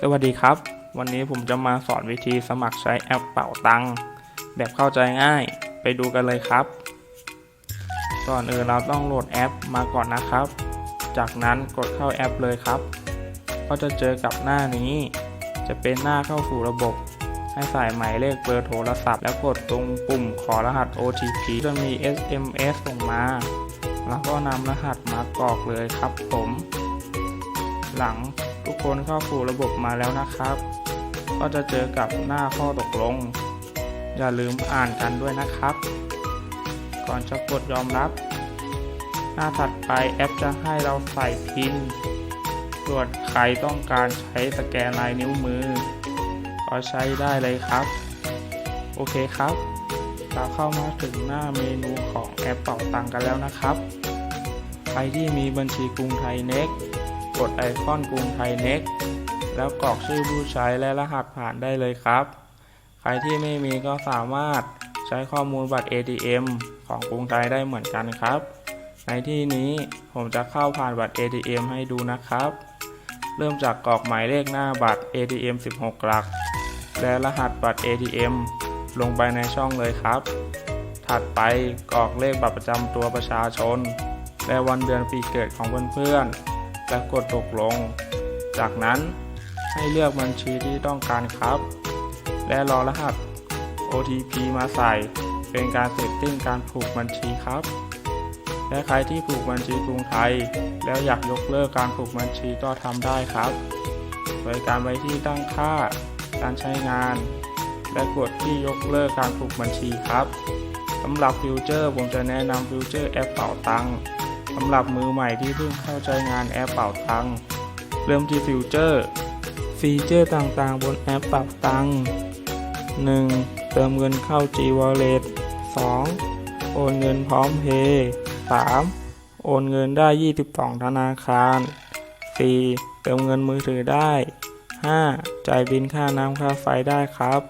สวัสดีครับ วันนี้ผมจะมาสอนวิธีสมัครใช้แอปเป่าตังค์แบบเข้าใจง่าย ไปดูกันเลยครับ ก่อนอื่นเราต้องโหลดแอปมาก่อนนะครับ จากนั้นกดเข้าแอปเลยครับ ก็จะเจอกับหน้านี้ จะเป็นหน้าเข้าสู่ระบบ ให้ใส่หมายเลขเบอร์โทรศัพท์ แล้วกดตรงปุ่มขอรหัส OTP จะมี SMS ส่งมา แล้วก็นำรหัสมากรอกเลยครับผม หลัง ทุกคนเข้าสู่ระบบมาแล้วนะครับ ก็จะเจอกับหน้าข้อตกลง อย่าลืมอ่านกันด้วยนะครับ ก่อนจะกดยอมรับ หน้าถัดไปแอปจะให้เราใส่พินส่วนใครต้องการใช้สแกนลายนิ้วมือ ก็ใช้ได้เลยครับ โอเคครับเราเข้ามาถึงหน้าเมนูของแอปเป่าตังกันแล้วนะครับ ใครที่มีบัญชีกรุงไทยเน็ก กดไอคอนกรุงไทยเน็กแล้วกรอกชื่อผู้ใช้และรหัสผ่านได้เลยครับ ใครที่ไม่มีก็สามารถใช้ข้อมูลบัตร ATM ของกรุงไทยได้เหมือนกันครับ ในที่นี้ผมจะเข้าผ่านบัตร ATM ให้ดูนะครับ เริ่มจากกรอกหมายเลขหน้าบัตร ATM 16 หลัก และรหัสบัตร ATM ลงไปในช่องเลยครับ ถัดไปกรอกเลขบัตรประจำตัวประชาชน และวันเดือนปีเกิดของเพื่อนๆ และกดตกลง จากนั้นให้เลือกบัญชีที่ต้องการครับ และรอรหัส OTP มาใส่ เป็นการเซตติ้งการผูกบัญชีครับ และใครที่ผูกบัญชีกรุงไทย แล้วอยากยกเลิกการผูกบัญชีก็ทำได้ครับ โดยการไปที่ตั้งค่า การใช้งาน และกดที่ยกเลิกการผูกบัญชีครับสำหรับฟิวเจอร์ผมจะแนะนำฟิวเจอร์แอปเป่าตังค์ สำหรับมือใหม่ที่เพิ่งเข้าใจงานแอปเป่าตัง เริ่มที่ฟิวเจอร์ ฟีเจอร์ต่างๆ บนแอปเป่าตัง 1. เติมเงินเข้า G Wallet 2. โอนเงินพร้อมเพย์ 3. โอนเงินได้ 22 ธนาคาร 4. เติมเงินมือถือได้ 5. จ่ายบินค่าน้ำค่าไฟได้ครับ